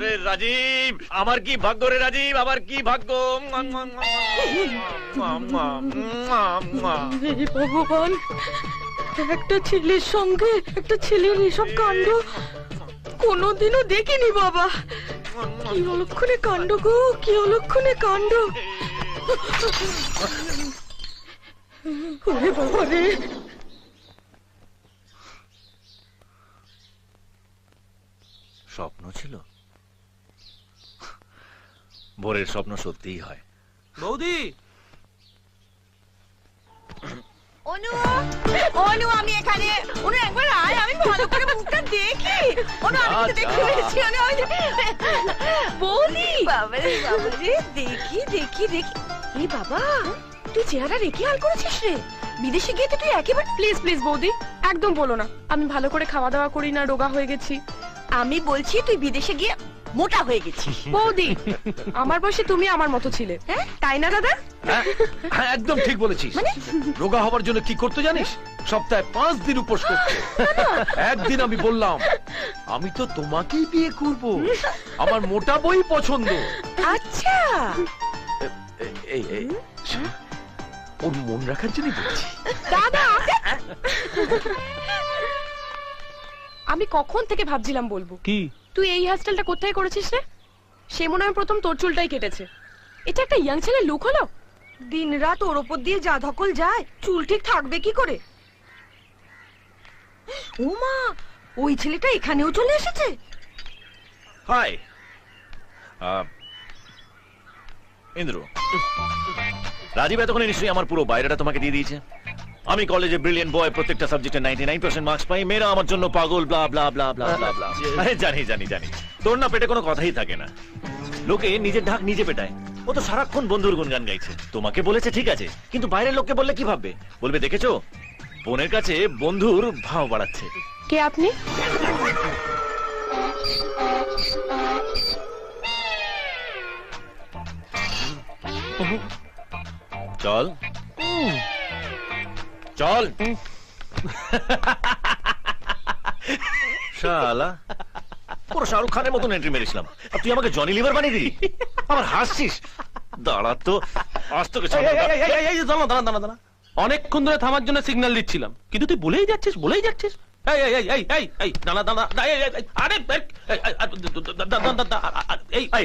ওরে রাজীব। আমার কি ভাগ্য রে রাজীব? আমার কি ভাগ্য? ভগবান একটা ছেলের সঙ্গে একটা ছেলের এসব কাণ্ড কোনোদিনও দেখিনি বাবা। কি অলক্ষণে কাণ্ড গো কি অলক্ষণে কাণ্ড। ওরে বাবা রে। স্বপ্ন ছিল? ভোরের স্বপ্ন সত্যিই হয়। বৌদি! অনু অনু আমি এখানে। অনু একবার আয় আমি ভালো করে মুখটা দেখি। অনু আমি তো দেখতে যা। অনু বৌদি! বাবারে বাবারে দেখি দেখি দেখি। এই বাবা তুই চেহারা রেখে হাল করেছিস রে। বিদেশে গিয়ে তো তুই একেবারে প্লিজ প্লিজ বৌদি। একদম বলো না। আমি ভালো করে খাওয়া দাওয়া করি না রোগা হয়ে গেছি। আমি বলছি তুই বিদেশে গিয়ে মোটা হয়ে গেছিস বৌদি আমার বয়সে তুমি আমার মতো ছিলে হ্যাঁ? তাই না দাদা? হ্যাঁ হ্যাঁ, একদম ঠিক বলেছিস। রোগা হবার জন্য কি করতে জানিস? সপ্তাহে পাঁচ দিন উপোস করতে। একদিন আমি বললাম আমি তো তোমাকেই বিয়ে করব। আমার মোটা বই পছন্দ। আচ্ছা। এ- এই এই শোন, ওর মন রাখার জন্য বলছি। দাদা! আমি কখন থেকে ভাবছিলাম বলব? কি? তুই এই হেয়ারস্টাইলটা কোথায় করেছিস রে? সে মনে হয় প্রথম তোর চুলটাই কেটেছে। এটা একটা ইয়াং ছেলের লুক হলো? দিন রাত ওর ওপর দিয়ে যা ধকল যায় চুল ঠিক থাকবে কি করে? ও মা ওই ছেলেটা এখানেও চলে এসেছে? হাই। ইন্দ্র। রাজীব এতক্ষণে নিশ্চয়ই আমার পুরো বাইরেটা তোমাকে দিয়ে দিয়েছে। আমি কলেজে ব্রিলিয়েন্ট বয় প্রত্যেকটা সাবজেক্টে নাইনটি নাইন পার্সেন্ট মার্কস পাই। মেয়েরা আমার জন্য পাগল blah blah blah blah blah blah আরে জানি জানি জানি। তোর না পেটে কোনো কথাই থাকে না। লোকে নিজের ঢাক নিজে পেটায়। ও তো সারাক্ষণ বন্ধুর গুণগান গাইছে। তোমাকে বলেছে ঠিক আছে কিন্তু বাইরের লোককে বললে কি ভাববে? বলবে দেখেছ? বোনের কাছে বন্ধুর ভাव বাড়াচ্ছে। কে আপনি? চল। চল শালা পুরো শাহরুখ খানের মতন এন্ট্রি মেরেছিলাম আর তুই আমাকে জনি লিভার বানিয়ে দিলি আবার হাসছিস দাঁড়া তো আজ তোকে দাঁড়া দাঁড়া দাঁড়া দাঁড়া অনেকক্ষণ ধরে থামার জন্য সিগন্যাল দিচ্ছিলাম কিন্তু তুই বলেই যাচ্ছিস বলেই যাচ্ছিস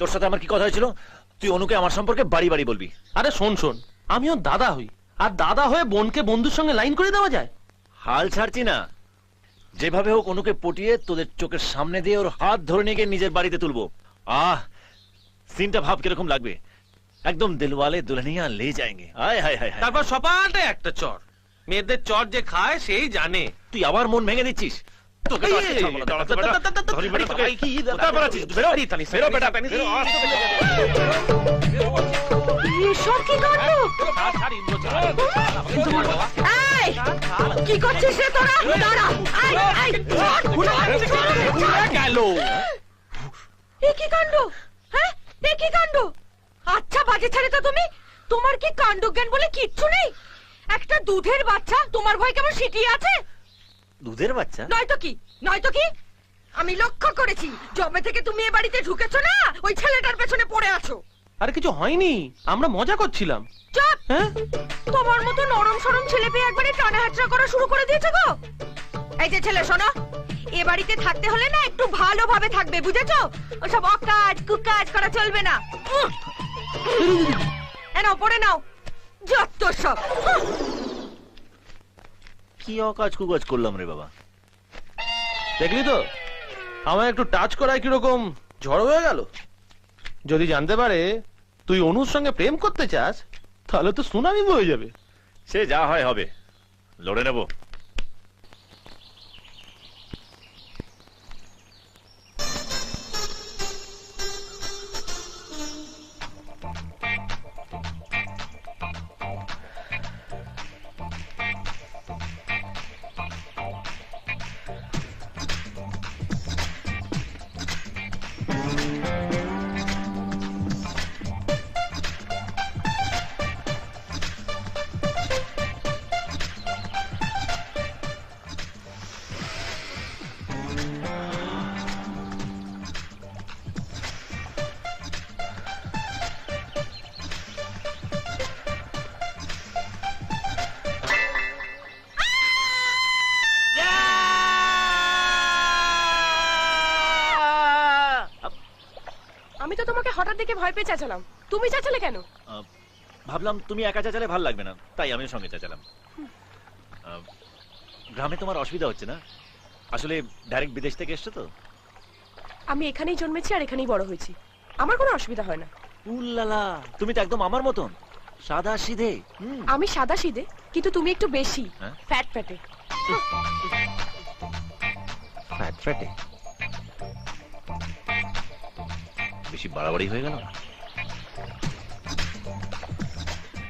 তোর সাথে আমার কি কথা হয়েছিল তুই অনুকে আমার সম্পর্কে বাড়ি বাড়ি বলবি আরে শোন শোন আমিও দাদা হই আর দাদা হয়ে বোনকে বন্ধুর সঙ্গে লাইন করে দেওয়া যায় হাল ছাড়ছি না যেভাবে হোক অনুকে পটিয়ে তোদের চোখের সামনে দিয়ে ওর হাত ধরে নিয়ে গিয়ে নিজের বাড়িতে তুলবো আহ সিনটা ভাব কীরকম লাগবে একদম দিলওয়ালে দুলহনিয়া লে যাएंगे আয় হায় হায় হায় তারপর সপাটে একটা চর মেয়েদের চর যে খায় সেই জানে তুই আবার মন ভেঙে দিচ্ছিস তোকে এসব কি কাণ্ড কি করছিস রে তোরা? দাঁড়া আই আই গেল এ কি কাণ্ড? হ্যাঁ এ কি কাণ্ড? আচ্ছা বাজে ছেড়ে তো তুমি। তোমার কি কাণ্ড জ্ঞান বলে কিচ্ছু নেই? একটা দুধের বাচ্চা তোমার ভয় কেমন সিটিয়ে আছে? দুধের বাচ্চা? নয়তো কি? নয়তো কি? আমি লক্ষ্য করেছি জবে থেকে তুমি এ বাড়িতে ঢুকেছো না? ওই ছেলেটার পেছনে পড়ে আছো। আরে কিছু হয়নি আমরা মজা করছিলাম। চুপ! হ্যাঁ? তোমার মতো নরম সরম ছেলে পেয়ে একবারে টানা হাতড়া করা শুরু করে দিয়েছে গো! এই যে ছেলে শোনো এ বাড়িতে থাকতে হলে না একটু ভালোভাবে থাকবে বুঝেছ? ওসব অকাজ কুকাজ করা চলবে না। নাও পড়ে নাও। যত সব। কি অকাজ কুকাজ করলাম রে বাবা? দেখলি তো? আমার একটু টাচ করায় কীরকম ঝড় হয়ে গেল? যদি জানতে পারে তুই অনুর সঙ্গে প্রেম করতে চাস, তাহলে তো সুনামি বয়ে যাবে। সে যা হয় হবে। লড়ে নেব। তো তোমাকে হঠাৎ দেখে ভয় পেয়ে চেঁচালাম। তুমি চেঁচালে কেন? ভাবলাম তুমি একা চেঁচালে ভালো লাগবে না তাই আমিও সঙ্গে চেঁচালাম। গ্রামে তোমার অসুবিধা হচ্ছে না? আসলে ডাইরেক্ট বিদেশ থেকে এসছো তো? আমি এখানেই জন্মেছি আর এখানেই বড় হয়েছি। আমার কোনো অসুবিধা হয় না। উল্লালা তুমি তো একদম আমার মতন। সাদা সিধে হুম। আমি সাদা সিধে কিন্তু তুমি একটু বেশি হ্যাঁ? ফ্যাট ফ্যাটে ফ্যাট ফ্যাটে বেশি বাড়াবাড়ি হয়ে গেল না?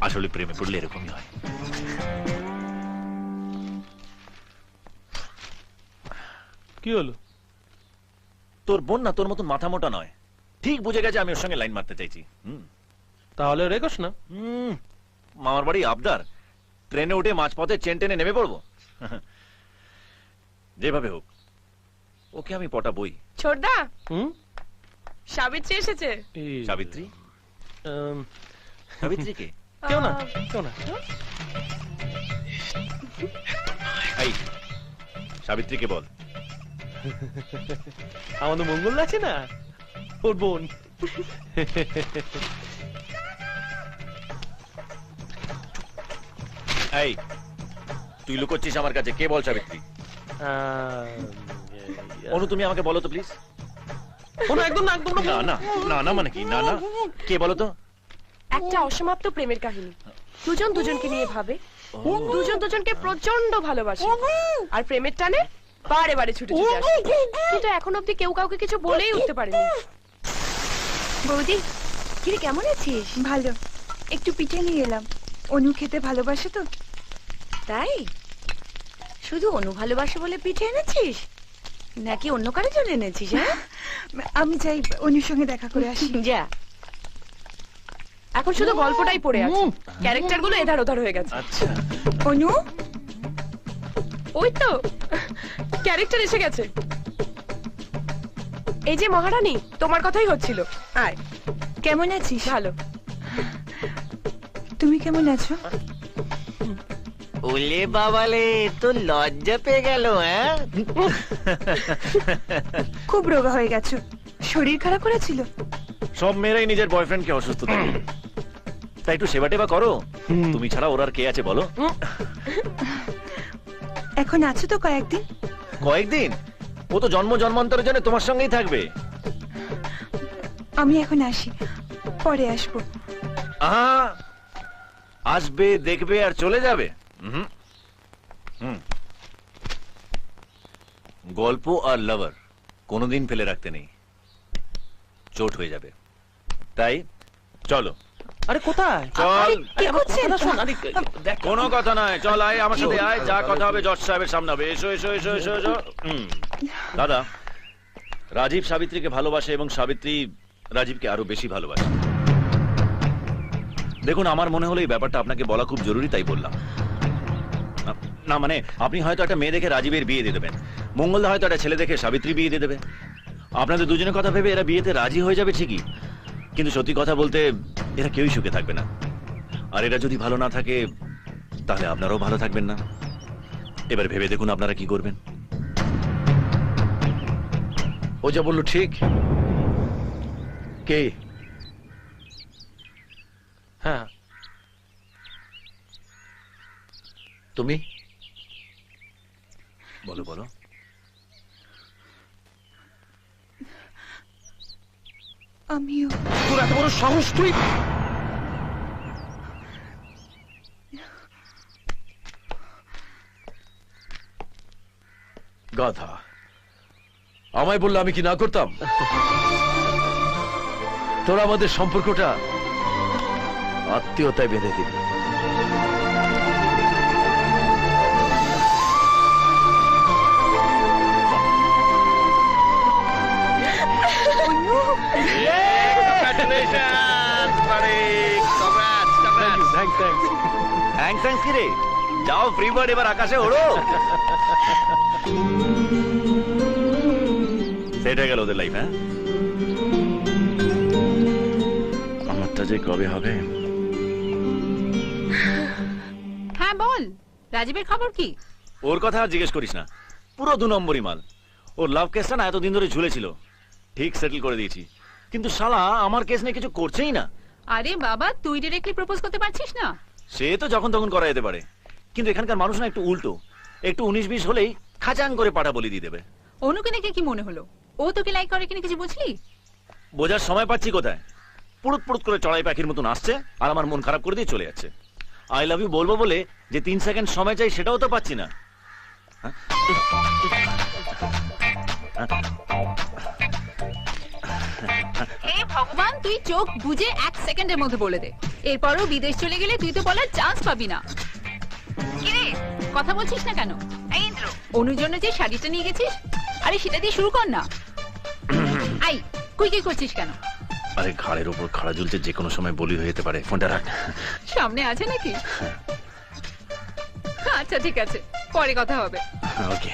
আসলে প্রেমে পড়লে এরকমই হয়। কি হলো? তোর বোন না তোর মতন মাথা মোটা নয়। ঠিক বুঝে গেছে আমি ওর সঙ্গে লাইন মারতে চাইছি। হুম। তাহলে রেখোস না। হুম, মামার বাড়ি আবদার। ট্রেনে উঠে মাঝপথে চেন টেনে নেমে পড়ব। যেভাবে হোক ওকে আমি পটা বই ছোটদা। হুম? সাবিত্রী এসেছে? সাবিত্রী? সাবিত্রী কে? কেউ না কেউ না। এই সাবিত্রীকে বল। আমাদের মঙ্গল আছে না? ওর বোন। এই তুই লুকোচ্ছিস আমার কাছে। কে বল সাবিত্রী? আহ, অনু তুমি আমাকে বলো তো প্লিজ কোনো একদম না একদম না না না না না মানে কি? না না। কে বলো তো? একটা অসমাপ্ত প্রেমের কাহিনী। দুজন দুজনকে নিয়ে ভাবে। দুজন দুজনকে প্রচণ্ড ভালোবাসে। আর প্রেমের টানে বারে বারে ছুটে ছুটে আসে। কিন্তু এখন অব্দি কেউ কাউকে কিছু বলেই উঠতে পারেনি। বৌদি কিরে কেমন আছিস? ভালো। একটু পিঠে নিয়ে এলাম। অনু খেতে ভালোবাসে তো। তাই? শুধু অনু ভালোবাসে বলে পিঠে এনেছিস? নাকি অন্য কারোর জন্য এনেছিস হ্যাঁ? আমি চাই অনুর সঙ্গে দেখা করে আসি। যা। এখন শুধু গল্পটাই পড়ে আছে। ক্যারেক্টারগুলো এধার ওধার হয়ে গেছে। আচ্ছা। অনু? ওই তো ক্যারেক্টার এসে গেছে। এই যে মহারানী তোমার কথাই হচ্ছিল। আয়। কেমন আছিস? ভালো। তুমি কেমন আছো? ওলে বাবালে তো লজ্জা পেয়ে গেল হ্যাঁ? খুব রোগা হয়ে গেছো। শরীর খারাপ করেছিল? সব মেয়েরাই নিজের বয়ফ্রেন্ডকে অসুস্থ থাকে। তাই একটু সেবা টেবা করো তুমি ছাড়া ওর আর কে আছে বলো? এখন আছো তো কয়েকদিন? কয়েকদিন? ও তো জন্ম জন্মান্তরের জন্য তোমার সঙ্গেই থাকবে। আমি এখন আসি। পরে আসব। আহা! আসবে দেখবে আর চলে যাবে। হুম হুম গল্প আর লাভার কোনোদিন ফেলে রাখতে নেই চোট হয়ে যাবে তাই চলো আরে কোথায় চল কোনো কথা নয় চল আয় আমার সাথে আয় যা কথা হবে জজ সাহেবের সামনে হবে এসো এসো এসো এসো এসো দাদা রাজীব সাবিত্রীকে ভালোবাসে এবং সাবিত্রী রাজীবকে আরও বেশি ভালোবাসে। দেখুন আমার মনে হলো এই ব্যাপারটা আপনাকে বলা খুব জরুরি তাই বললাম। না- মানে আপনি হয়তো একটা মেয়ে দেখে রাজীবের বিয়ে দিয়ে দেবেন। মঙ্গলদা হয়তো একটা ছেলে দেখে সাবিত্রী বিয়ে দিয়ে দেবে। আপনাদের দুজনের কথা ভেবে এরা বিয়েতে রাজি হয়ে যাবে ঠিকই। কিন্তু সত্যি কথা বলতে এরা কেউই সুখে থাকবে না। আর এরা যদি ভালো না থাকে তাহলে আপনারাও ভালো থাকবেন না। এবার ভেবে দেখুন আপনারা কি করবেন। ও যা বলল ঠিক। কে? হ্যাঁ। তুমি বলো বলো আমিও। তোর এত বড় সাহস তুই? গাধা। আমায় বললে আমি কি না করতাম? তোরা আমাদের সম্পর্কটা আত্মীয়তায় বেঁধে দিবি। থ্যাংক থ্যাংক থ্যাংক থ্যাংক কি রে যাও ফ্রি বার্ড এবার আকাশে ওড়ো। সেট হয়ে গেল ওদের লাইফ হ্যাঁ? আমারটা যে কবে হবে? হ্যাঁ বল। রাজীবের খবর কি? ওর কথা আর জিজ্ঞেস করিস না। পুরো দু নম্বরই মাল। ওর লাভ কেসটা না এতদিন ধরে ঝুলেছিল। ঠিক সেটেল করে দিয়েছি। কিন্তু শালা আমার কেস নিয়ে কিছু করছেই না। আরে বাবা তুই ডিরেক্টলি প্রপোজ করতে পারছিস না? সে তো যখন তখন করা যেতে পারে। কিন্তু এখানকার মানুষ না একটু উল্টো। একটু উনিশ বিশ হলেই খাচাং করে পাঠা বলি দিয়ে দেবে। অনুকে দেখে কি মনে হলো? ও তোকে লাইক করে কিনা কিছু বুঝলি? বোঝার সময় পাচ্ছি কোথায়? পুরুত পুরুত করে চড়াই পাখির মতন আসছে আর আমার মন খারাপ করে দিয়ে চলে যাচ্ছে। আই লাভ ইউ বলব বলে যে তিন সেকেন্ড সময় চাই সেটাও তো পাচ্ছি না। হ্যাঁ? হে ভগবান তুই চোখ বুঝে এক সেকেন্ডের মধ্যে বলে দে। এরপরও বিদেশ চলে গেলে তুই তো বলার চান্স পাবি না। কিরে কথা বলছিস না কেন? এই ইন্দ্র অনুর জন্য যে শাড়িটা নিয়ে গেছিস? আরে সেটা দিয়ে শুরু কর না। আই কুই কি করছিস কেন? আরে ঘাড়ের উপর খাড়া ঝুলছে যে কোনো সময় বলি হয়ে যেতে পারে। ফোনটা রাখ। সামনে আছে নাকি? আচ্ছা ঠিক আছে। পরে কথা হবে। ওকে।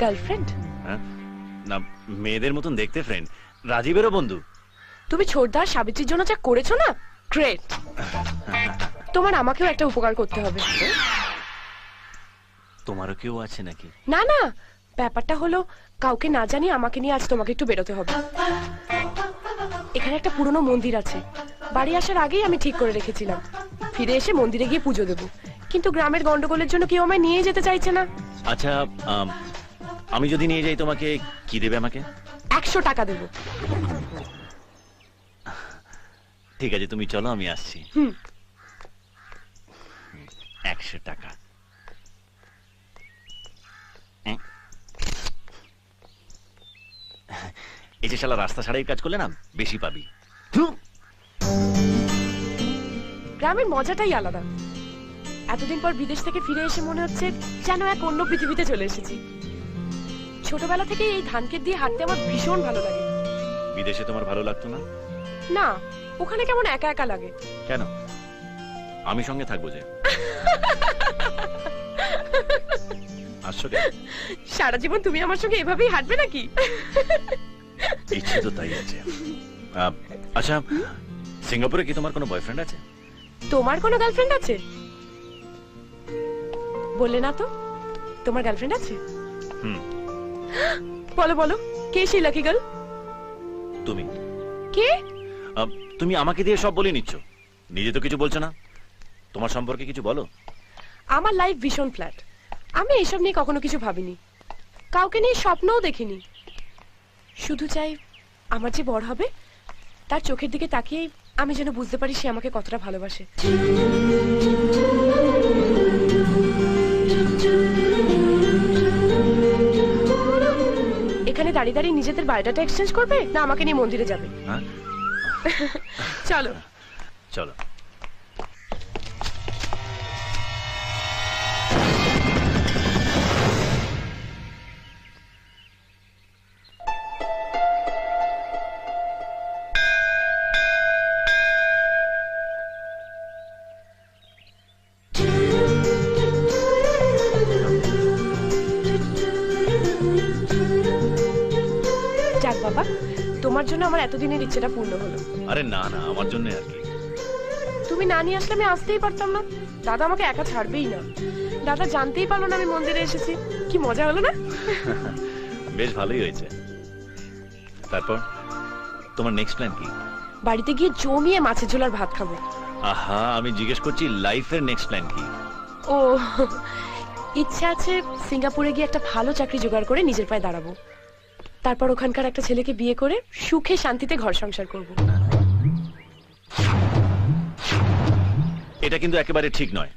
গার্লফ্রেন্ড হ্যাঁ? না মেয়েদের মতন দেখতে ফ্রেন্ড রাজীবেরও বন্ধু। তুমি ছোটদার সাবিত্রীর জন্য যা করেছ না গ্রেট তোমার আমাকেও একটা উপকার করতে হবে। তোমারও কেউ আছে নাকি? না না ব্যাপারটা হলো কাউকে না জানিয়ে আমাকে নিয়ে আজ তোমাকে একটু বেরোতে হবে। এখানে একটা পুরনো মন্দির আছে। বাড়ি আসার আগেই আমি ঠিক করে রেখেছিলাম। ফিরে এসে মন্দিরে গিয়ে পুজো দেবো। কিন্তু গ্রামের গন্ডগোলের জন্য কেউ আমায় নিয়ে যেতে চাইছে না। আচ্ছা আমি যদি নিয়ে যাই তোমাকে কি দেবে আমাকে? একশো টাকা দেবো। ঠিক আছে তুমি চলো আমি আসছি। হুম। একশো টাকা? এই যে শালা রাস্তা ছাড়াই কাজ করলে না বেশি পাবি। গ্রামের মজাটাই আলাদা। এতদিন পর বিদেশ থেকে ফিরে এসে মনে হচ্ছে যেন এক অন্য পৃথিবীতে চলে এসেছি। ছোটবেলা থেকে এই ধানক্ষেত দিয়ে হাঁটতে আমার ভীষণ ভালো লাগে। বিদেশে তোমার ভালো লাগতো না? না ওখানে কেমন একা একা লাগে। কেন? আমি সঙ্গে থাকব যে। আসছো কেন? সারা জীবন তুমি আমার সঙ্গে এভাবেই হাঁটবে নাকি? ইচ্ছে তো তাই আছে। আচ্ছা সিঙ্গাপুরে কি তোমার কোনো বয়ফ্রেন্ড আছে? তোমার কোনো গার্লফ্রেন্ড আছে? বললে না তো তোমার গার্লফ্রেন্ড আছে? হুম। বলো বলো কে সেই লাকি গার্ল তুমি। কে? তুমি আমাকে দিয়ে সব বলে নিচ্ছ। নিজে তো কিছু বলছো না। তোমার সম্পর্কে কিছু বলো। আমার লাইফ ভীষণ ফ্ল্যাট আমি এসব নিয়ে কখনো কিছু ভাবিনি। কাউকে নিয়ে স্বপ্নও দেখিনি। শুধু চাই আমার যে বড় হবে তার চোখের দিকে তাকিয়ে আমি যেন বুঝতে পারি সে আমাকে কতটা ভালোবাসে। এখানে দাঁড়িয়ে দাঁড়িয়ে নিজেদের বায়োডাটা এক্সচেঞ্জ করবে? না আমাকে নিয়ে মন্দিরে যাবে। হ্যাঁ? চলো। চলো। এতদিনের ইচ্ছেটা পূর্ণ হলো। আরে না না আমার জন্য আর কি। তুমি না নিয়ে আসলে আমি আসতেই পারতাম না। দাদা আমাকে একা ছাড়বেই না। দাদা জানতেই পারল না আমি মন্দিরে এসেছি। কি মজা হলো না? বেশ ভালোই হয়েছে। তারপর তোমার নেক্সট প্ল্যান কি? বাড়িতে গিয়ে জমিয়ে মাছের ঝোলার ভাত খাব। আহা আমি জিজ্ঞেস করছি লাইফের নেক্সট প্ল্যান কি? ও ইচ্ছে আছে সিঙ্গাপুরে গিয়ে একটা ভালো চাকরি জোগাড় করে নিজের পায়ে দাঁড়াবো। তারপর ওখানকার একটা ছেলেকে বিয়ে করে সুখে শান্তিতে ঘর সংসার করব। এটা কিন্তু একেবারে ঠিক নয়।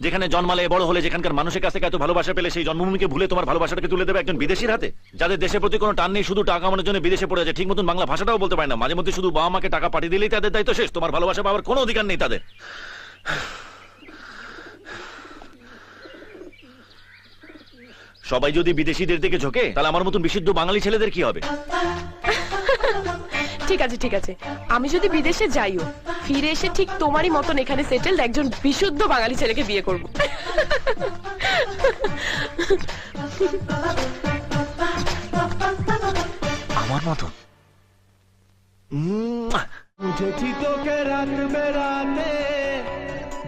যেখানে জন্মালে বড় হলে যেখানকার মানুষের কাছ এত ভালোবাসা পেলে সেই জন্মভূমিকে ভুলে তোমার ভালোবাসাটাকে তুলে দেবে একজন বিদেশির হাতে? যাদের দেশের প্রতি কোনো টান নেই, শুধু টাকা কামানোর জন্য বিদেশে পড়ে যায়। ঠিক মতন বাংলা ভাষাটাও বলতে পারে না। মাঝে মধ্যে শুধু বাবা মাকে টাকা পাঠিয়ে দিলেই তাদের দায়িত্ব শেষ। তোমার ভালোবাসা পাওয়ার কোনো অধিকার নেই তাদের। সবাই যদি বিদেশিদের দিকে ঝোঁকে তাহলে আমার মতন বিশুদ্ধ বাঙালি ছেলেদের কি হবে? ঠিক আছে ঠিক আছে। আমি যদি বিদেশে যাইও ফিরে এসে ঠিক তোমারই মতন এখানে সেটেলড একজন বিশুদ্ধ বাঙালি ছেলেকে বিয়ে করব। আমার মতন। বুঝেছি তোকে রাত বেড়াতে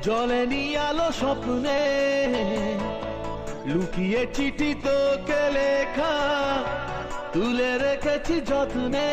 জলে নিয়ে আলো স্বপ্নে। লুকিয়ে চিঠি তোকে লেখা তুলে রেখেছি যত্নে।